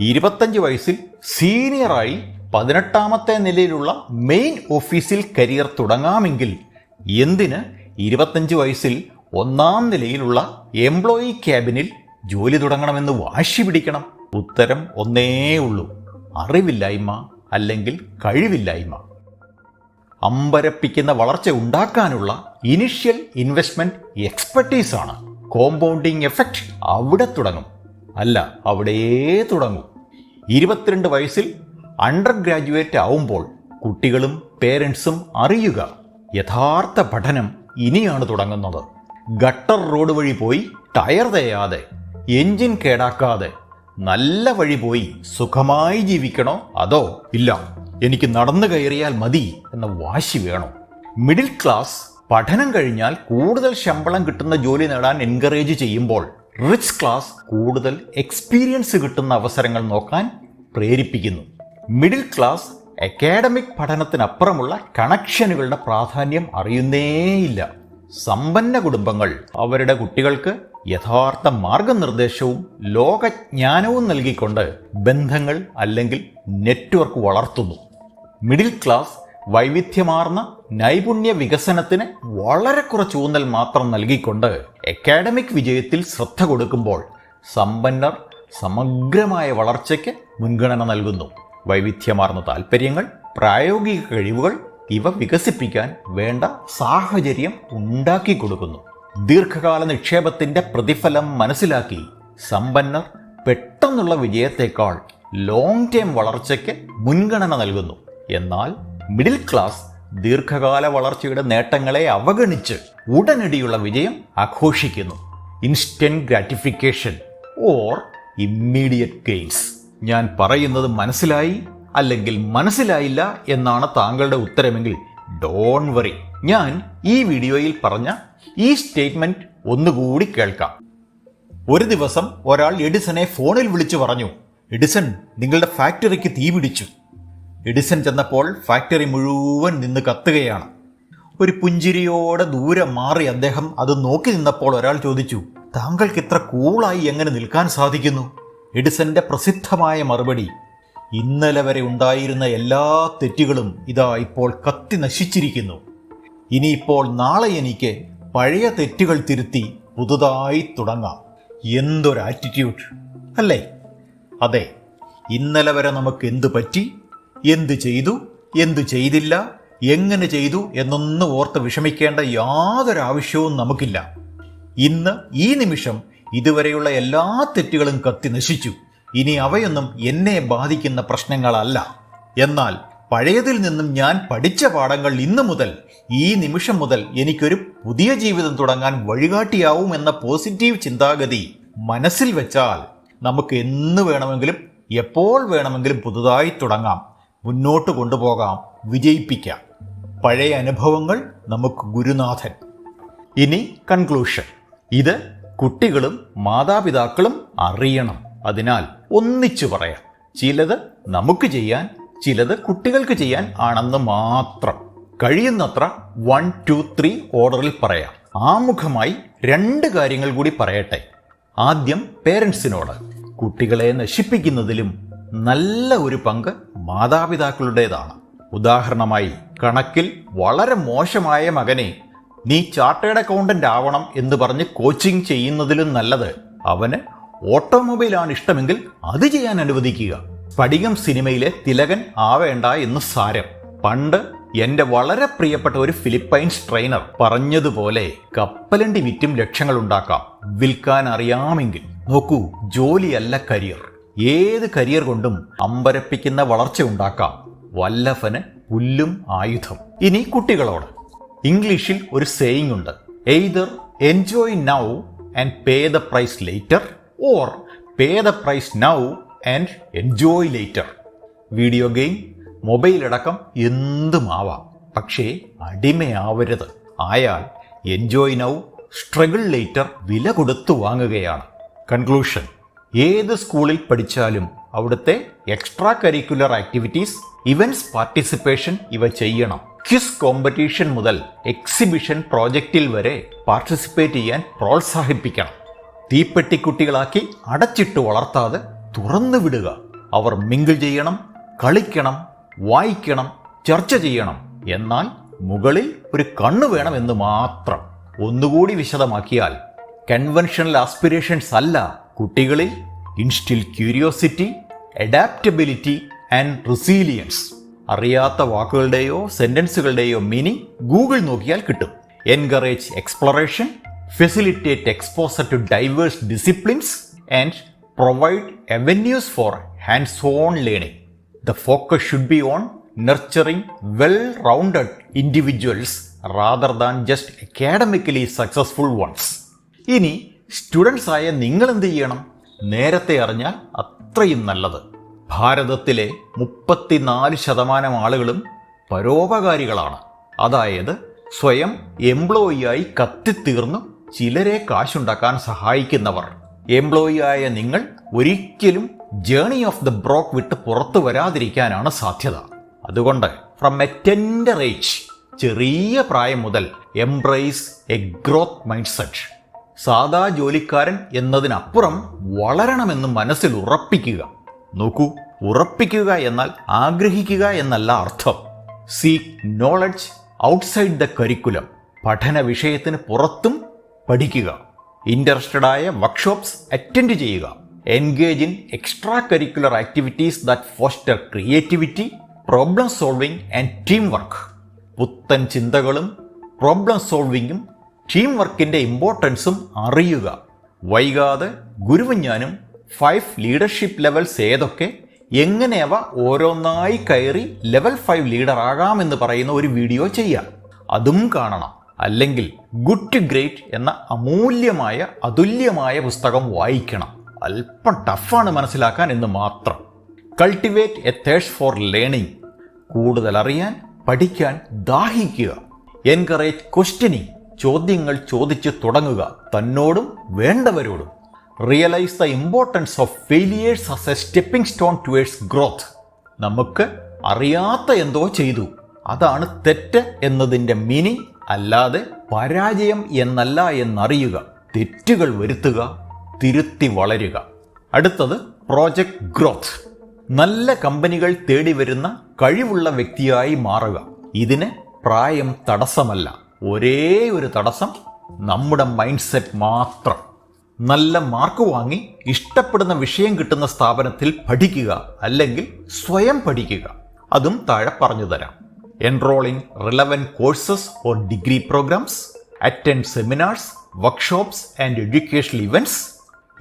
ഇരുപത്തഞ്ച് വയസ്സിൽ സീനിയറായി പതിനെട്ടാമത്തെ നിലയിലുള്ള മെയിൻ ഓഫീസിൽ കരിയർ തുടങ്ങാമെങ്കിൽ എന്തിന് ഇരുപത്തഞ്ച് വയസ്സിൽ ഒന്നാം നിലയിലുള്ള എംപ്ലോയി ക്യാബിനിൽ ജോലി തുടങ്ങണമെന്ന് വാശി പിടിക്കണം? ഉത്തരം ഒന്നേ ഉള്ളൂ. അറിവില്ലായ്മ അല്ലെങ്കിൽ കഴിവില്ലായ്മ. അമ്പരപ്പിക്കുന്ന വളർച്ച ഉണ്ടാക്കാനുള്ള ഇനിഷ്യൽ ഇൻവെസ്റ്റ്മെന്റ് എക്സ്പെർട്ടീസാണ്. കോമ്പൗണ്ടിങ് എഫക്റ്റ് അവിടെ തുടങ്ങും. അല്ല അവിടെയേ തുടങ്ങും. ഇരുപത്തിരണ്ട് വയസ്സിൽ അണ്ടർ ഗ്രാജുവേറ്റ് ആവുമ്പോൾ കുട്ടികളും പേരൻസും അറിയുക. യഥാർത്ഥ പഠനം ഇനിയാണ് തുടങ്ങുന്നത്. ഗട്ടർ റോഡ് വഴി പോയി ടയർ തേയാതെ എഞ്ചിൻ കേടാക്കാതെ നല്ല വഴി പോയി സുഖമായി ജീവിക്കണോ അതോ ഇല്ല എനിക്ക് നടന്നു കയറിയാൽ മതി എന്ന വാശി വേണോ. മിഡിൽ ക്ലാസ് പഠനം കഴിഞ്ഞാൽ കൂടുതൽ ശമ്പളം കിട്ടുന്ന ജോലി നേടാൻ എൻകറേജ് ചെയ്യുമ്പോൾ റിച്ച് ക്ലാസ് കൂടുതൽ എക്സ്പീരിയൻസ് കിട്ടുന്ന അവസരങ്ങൾ നോക്കാൻ പ്രേരിപ്പിക്കുന്നു. മിഡിൽ ക്ലാസ് അക്കാഡമിക് പഠനത്തിനപ്പുറമുള്ള കണക്ഷനുകളുടെ പ്രാധാന്യം അറിയുന്നേയില്ല. സമ്പന്ന കുടുംബങ്ങൾ അവരുടെ കുട്ടികൾക്ക് യഥാർത്ഥ മാർഗനിർദ്ദേശവും ലോകജ്ഞാനവും നൽകിക്കൊണ്ട് ബന്ധങ്ങൾ അല്ലെങ്കിൽ നെറ്റ്വർക്ക് വളർത്തുന്നു. മിഡിൽ ക്ലാസ് വൈവിധ്യമാർന്ന നൈപുണ്യ വികസനത്തിന് വളരെ കുറച്ച് ഊന്നൽ മാത്രം നൽകിക്കൊണ്ട് അക്കാഡമിക് വിജയത്തിൽ ശ്രദ്ധ കൊടുക്കുമ്പോൾ സമ്പന്നർ സമഗ്രമായ വളർച്ചയ്ക്ക് മുൻഗണന നൽകുന്നു. വൈവിധ്യമാർന്ന താൽപ്പര്യങ്ങൾ പ്രായോഗിക കഴിവുകൾ ഇവ വികസിപ്പിക്കാൻ വേണ്ട സാഹചര്യം ഉണ്ടാക്കി കൊടുക്കുന്നു. ദീർഘകാല നിക്ഷേപത്തിന്റെ പ്രതിഫലം മനസ്സിലാക്കി സമ്പന്നർ പെട്ടെന്നുള്ള വിജയത്തേക്കാൾ ലോങ് ടേം വളർച്ചയ്ക്ക് മുൻഗണന നൽകുന്നു. എന്നാൽ മിഡിൽ ക്ലാസ് ദീർഘകാല വളർച്ചയുടെ നേട്ടങ്ങളെ അവഗണിച്ച് ഉടനടിയുള്ള വിജയം ആഘോഷിക്കുന്നു. Instant gratification or immediate gains. ഞാൻ പറയുന്നത് മനസ്സിലായി അല്ലെങ്കിൽ മനസ്സിലായില്ല എന്നാണ് താങ്കളുടെ ഉത്തരമെങ്കിൽ ഡോൺ വറി. ഞാൻ ഈ വീഡിയോയിൽ പറഞ്ഞ ഈ സ്റ്റേറ്റ്മെന്റ് ഒന്നുകൂടി കേൾക്കാം. ഒരു ദിവസം ഒരാൾ എഡിസനെ ഫോണിൽ വിളിച്ചു പറഞ്ഞു എഡിസൺ നിങ്ങളുടെ ഫാക്ടറിക്ക് തീ പിടിച്ചു എഡിസൺ ചെന്നപ്പോൾ ഫാക്ടറി മുഴുവൻ നിന്ന് കത്തുകയാണ്. ഒരു പുഞ്ചിരിയോടെ ദൂരെ മാറി അദ്ദേഹം അത് നോക്കി നിന്നപ്പോൾ ഒരാൾ ചോദിച്ചു താങ്കൾക്ക് ഇത്ര കൂളായി എങ്ങനെ നിൽക്കാൻ സാധിക്കുന്നു? എഡിസന്റെ പ്രസിദ്ധമായ മറുപടി ഇന്നലെ വരെ ഉണ്ടായിരുന്ന എല്ലാ തെറ്റുകളും ഇതാ ഇപ്പോൾ കത്തി നശിച്ചിരിക്കുന്നു. ഇനിയിപ്പോൾ നാളെ എനിക്ക് പഴയ തെറ്റുകൾ തിരുത്തി പുതുതായി തുടങ്ങാം. എന്തൊരു ആറ്റിറ്റ്യൂഡ് അല്ലേ? അതെ ഇന്നലെ വരെ നമുക്ക് എന്തു പറ്റി? എന്തു ചെയ്തു? എന്തു ചെയ്തില്ല? എങ്ങനെ ചെയ്തു? എന്നൊന്നും ഓർത്ത് വിഷമിക്കേണ്ട യാതൊരു ആവശ്യവും നമുക്കില്ല. ഇന്ന് ഈ നിമിഷം ഇതുവരെയുള്ള എല്ലാ തെറ്റുകളും കത്തി നശിച്ചു. ഇനി അവയൊന്നും എന്നെ ബാധിക്കുന്ന പ്രശ്നങ്ങളല്ല. എന്നാൽ പഴയതിൽ നിന്നും ഞാൻ പഠിച്ച പാഠങ്ങൾ ഇന്നു മുതൽ ഈ നിമിഷം മുതൽ എനിക്കൊരു പുതിയ ജീവിതം തുടങ്ങാൻ വഴികാട്ടിയാവും എന്ന പോസിറ്റീവ് ചിന്താഗതി മനസ്സിൽ വെച്ചാൽ നമുക്ക് എന്ന് വേണമെങ്കിലും എപ്പോൾ വേണമെങ്കിലും പുതുതായി തുടങ്ങാം. മുന്നോട്ട് കൊണ്ടുപോകാം വിജയിപ്പിക്കാം. പഴയ അനുഭവങ്ങൾ നമുക്ക് ഗുരുനാഥൻ. ഇനി കൺക്ലൂഷൻ ഇത് കുട്ടികളും മാതാപിതാക്കളും അറിയണം. അതിനാൽ ഒന്നിച്ചു പറയാം. ചിലത് നമുക്ക് ചെയ്യാൻ ചിലത് കുട്ടികൾക്ക് ചെയ്യാൻ ആണെന്ന് മാത്രം. കഴിയുന്നത്ര വൺ ടു ത്രീ ഓർഡറിൽ പറയാം. ആമുഖമായി രണ്ട് കാര്യങ്ങൾ കൂടി പറയട്ടെ. ആദ്യം പേരൻസിനോട് കുട്ടികളെ നശിപ്പിക്കുന്നതിലും നല്ല ഒരു പങ്ക് മാതാപിതാക്കളുടേതാണ്. ഉദാഹരണമായി കണക്കിൽ വളരെ മോശമായ മകനെ നീ ചാർട്ടേഡ് അക്കൗണ്ടന്റ് ആവണം എന്ന് പറഞ്ഞ് കോച്ചിങ് ചെയ്യുന്നതിലും നല്ലത് അവന് ഓട്ടോമൊബൈലാണ് ഇഷ്ടമെങ്കിൽ അത് ചെയ്യാൻ അനുവദിക്കുക. പടികം സിനിമയിലെ തിലകൻ ആവേണ്ട എന്ന് സാരം. പണ്ട് എന്റെ വളരെ പ്രിയപ്പെട്ട ഒരു ഫിലിപ്പൈൻസ് ട്രെയിനർ പറഞ്ഞതുപോലെ കപ്പലണ്ടി വിറ്റും ലക്ഷങ്ങൾ ഉണ്ടാക്കാം വിൽക്കാൻ അറിയാമെങ്കിൽ നോക്കൂ ജോലിയല്ല കരിയർ. ഏത് കരിയർ കൊണ്ടും അമ്പരപ്പിക്കുന്ന വളർച്ച ഉണ്ടാക്കാം. വല്ലഭന് പുല്ലും ആയുധം. ഇനി കുട്ടികളോട്. ഇംഗ്ലീഷിൽ ഒരു സേയിങ് ഉണ്ട്. Either enjoy now and pay the price later or pay the price now and enjoy later video game mobile അടക്കം എന്തുമാവാം പക്ഷേ അടിമയാവരുത്. ആയാൽ എൻജോയ് നൗ സ്ട്രഗിൾ ലേറ്റർ വില കൊടുത്തു വാങ്ങുകയാണ്. കൺക്ലൂഷൻ ഏത് സ്കൂളിൽ പഠിച്ചാലും അവിടുത്തെ extra curricular activities events participation ഇവ ചെയ്യണം. ക്വിസ് കോമ്പറ്റീഷൻ മുതൽ എക്സിബിഷൻ പ്രോജക്റ്റിൽ വരെ പാർട്ടിസിപ്പേറ്റ് ചെയ്യാൻ പ്രോത്സാഹിപ്പിക്കണം. തീപ്പെട്ടിക്കുട്ടികളാക്കി അടച്ചിട്ട് വളർത്താതെ തുറന്നു വിടുക. അവർ മിങ്കിൾ ചെയ്യണം കളിക്കണം വായിക്കണം ചർച്ച ചെയ്യണം. എന്നാൽ മുകളിൽ ഒരു കണ്ണ് വേണമെന്ന് മാത്രം. ഒന്നുകൂടി വിശദമാക്കിയാൽ കൺവെൻഷണൽ ആസ്പിറേഷൻസ് അല്ല. കുട്ടികളിൽ instil curiosity adaptability and resilience അറിയാത്ത വാക്കുകളുടെയോ സെന്റൻസുകളുടെയോ മീനിങ് ഗൂഗിൾ നോക്കിയാൽ കിട്ടും. Encourage exploration facilitate exposure to diverse disciplines and provide avenues for hands on learning the focus should be on nurturing well rounded individuals rather than just academically successful ones ഇനി students ആയ നിങ്ങൾ എന്ത് ചെയ്യണം? നേരത്തെ അറിഞ്ഞാൽ അത്രയും നല്ലത്. ഭാരതത്തിലെ മുപ്പത്തിനാല് ശതമാനം ആളുകളും പരോപകാരികളാണ്. അതായത് സ്വയം എംപ്ലോയിയായി കത്തിത്തീർന്നു ചിലരെ കാശുണ്ടാക്കാൻ സഹായിക്കുന്നവർ. എംപ്ലോയി ആയ നിങ്ങൾ ഒരിക്കലും ജേണി ഓഫ് ദ ബ്രോക്ക് വിട്ട് പുറത്തു വരാതിരിക്കാനാണ് സാധ്യത. അതുകൊണ്ട് ഫ്രം എ ടെൻഡർ ഏജ് ചെറിയ പ്രായം മുതൽ embrace a growth mindset സാധാ ജോലിക്കാരൻ എന്നതിനപ്പുറം വളരണമെന്ന് മനസ്സിൽ ഉറപ്പിക്കുക. നോക്കൂ ഉറപ്പിക്കുക എന്നാൽ ആഗ്രഹിക്കുക എന്നല്ല അർത്ഥം. Seek knowledge outside the curriculum പഠന വിഷയത്തിന് പുറത്തും പഠിക്കുക. ഇൻട്രസ്റ്റഡ് ആയ വർക്ക്ഷോപ്സ് അറ്റൻഡ് ചെയ്യുക. Engage in extra curricular activities that foster creativity problem solving and teamwork പുത്തൻ ചിന്തകളും പ്രോബ്ലം സോൾവിങ്ങും ടീം വർക്കിന്റെ ഇമ്പോർട്ടൻസും അറിയുക. വൈകാതെ ഗുരുവും ഞാനും ഫൈവ് ലീഡർഷിപ്പ് ലെവൽസ് ഏതൊക്കെ എങ്ങനെ അവ ഓരോന്നായി കയറി ലെവൽ ഫൈവ് ലീഡർ ആകാമെന്ന് പറയുന്ന ഒരു വീഡിയോ ചെയ്യാം. അതും കാണണം. അല്ലെങ്കിൽ ഗുഡ് ടു ഗ്രേറ്റ് എന്ന അമൂല്യമായ അതുല്യമായ പുസ്തകം വായിക്കണം. അല്പം ടഫാണ് മനസ്സിലാക്കാൻ എന്ന് മാത്രം. Cultivate a thirst for learning കൂടുതൽ അറിയാൻ പഠിക്കാൻ ദാഹിക്കുക. എൻകറേജ് ക്വസ്റ്റ്യനിങ് ചോദ്യങ്ങൾ ചോദിച്ച് തുടങ്ങുക. തന്നോടും വേണ്ടവരോടും. Realise the importance of failures as a stepping stone towards growth നമുക്ക് അറിയാത്ത എന്തോ ചെയ്തു. അതാണ് തെറ്റ് എന്നതിന്റെ മീനിങ് അല്ലാതെ പരാജയം എന്നല്ല എന്നറിയുക. തെറ്റുകൾ വരുത്തുക തിരുത്തി വളരുക. അടുത്തത് പ്രോജക്റ്റ് ഗ്രോത്ത് നല്ല കമ്പനികൾ തേടി വരുന്ന കഴിവുള്ള വ്യക്തിയായി മാറുക. ഇതിന് പ്രായം തടസ്സമല്ല. ഒരേ ഒരു തടസ്സം നമ്മുടെ മൈൻഡ് സെറ്റ് മാത്രം. നല്ല മാർക്ക് വാങ്ങി ഇഷ്ടപ്പെടുന്ന വിഷയം കിട്ടുന്ന സ്ഥാപനത്തിൽ പഠിക്കുക അല്ലെങ്കിൽ സ്വയം പഠിക്കുക. അതും താഴെ പറഞ്ഞു തരാം. Enrolling relevant courses or degree programmes attend seminars workshops and educational events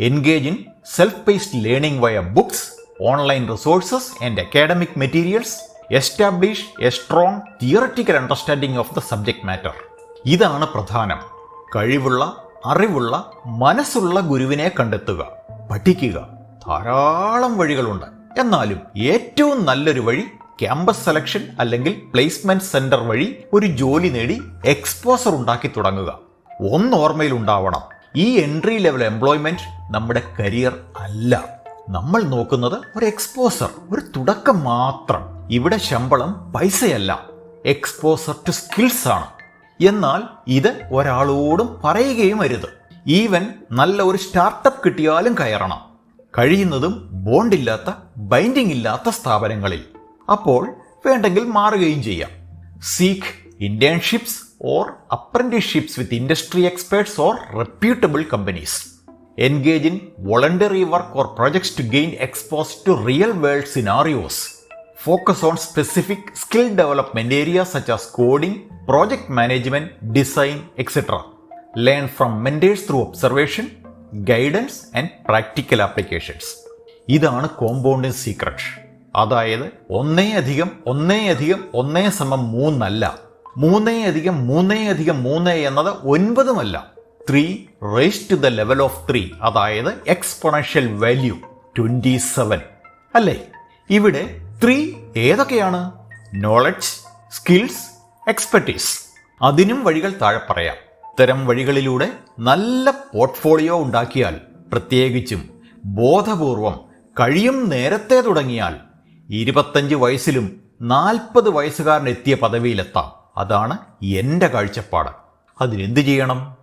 engage in self based learning via books online resources and academic materials establish a strong theoretical understanding of the subject matter ഇതാണ് പ്രധാനം. കഴിവുള്ള അറിവുള്ള മനസ്സുള്ള ഗുരുവിനെ കണ്ടെത്തുക. പഠിക്കുക. ധാരാളം വഴികളുണ്ട്. എന്നാലും ഏറ്റവും നല്ലൊരു വഴി ക്യാമ്പസ് സെലക്ഷൻ അല്ലെങ്കിൽ പ്ലേസ്മെന്റ് സെന്റർ വഴി ഒരു ജോലി നേടി എക്സ്പോസർ ഉണ്ടാക്കി തുടങ്ങുക. ഒന്ന് ഓർമ്മയിൽ ഉണ്ടാവണം. ഈ എൻട്രി ലെവൽ എംപ്ലോയ്മെന്റ് നമ്മുടെ കരിയർ അല്ല. നമ്മൾ നോക്കുന്നത് ഒരു എക്സ്പോസർ ഒരു തുടക്കം മാത്രം. ഇവിടെ ശമ്പളം പൈസയല്ല. എക്സ്പോസർ ടു സ്കിൽസ് ആണ്. എന്നാൽ ഇത് ഒരാളോടും പറയുകയും അരുത്. ഈവൻ നല്ല ഒരു സ്റ്റാർട്ടപ്പ് കിട്ടിയാലും കയറണം. കഴിയുന്നതും ബോണ്ടില്ലാത്ത ബൈൻഡിംഗ് ഇല്ലാത്ത സ്ഥാപനങ്ങളിൽ. അപ്പോൾ വേണ്ടെങ്കിൽ മാറുകയും ചെയ്യാം. Seek internships or apprenticeships with industry experts or reputable companies engage in voluntary work or projects to gain exposure to real world scenarios. focus on specific skill development areas such as coding, project management, design, etc. Learn from mentors through observation, guidance and practical applications. ഇതാണ് compounding secret അതായത് ഒന്നേ അധികം ഒന്നേ അധികം ഒന്നേ സമം മൂന്നല്ല മൂന്നേ അധികം മൂന്നേ അധികം മൂന്ന് എന്നത് ഒൻപതുമല്ല three raise to the level of three അതായത് എക്സ്പൊണൻഷ്യൽ വാല്യൂ ട്വന്റി സെവൻ അല്ലേ? ഇവിടെ ത്രീ ഏതൊക്കെയാണ്? നോളജ് സ്കിൽസ് എക്സ്പെർട്ടീസ് അതിനും വഴികൾ താഴെ പറയാം. ഇത്തരം വഴികളിലൂടെ നല്ല പോർട്ട്ഫോളിയോ ഉണ്ടാക്കിയാൽ പ്രത്യേകിച്ചും ബോധപൂർവം കഴിയും നേരത്തെ തുടങ്ങിയാൽ ഇരുപത്തഞ്ച് വയസ്സിലും നാൽപ്പത് വയസ്സുകാരൻ എത്തിയ പദവിയിലെത്താം. അതാണ് എന്റെ കാഴ്ചപ്പാട്. അതിനെന്ത് ചെയ്യണം?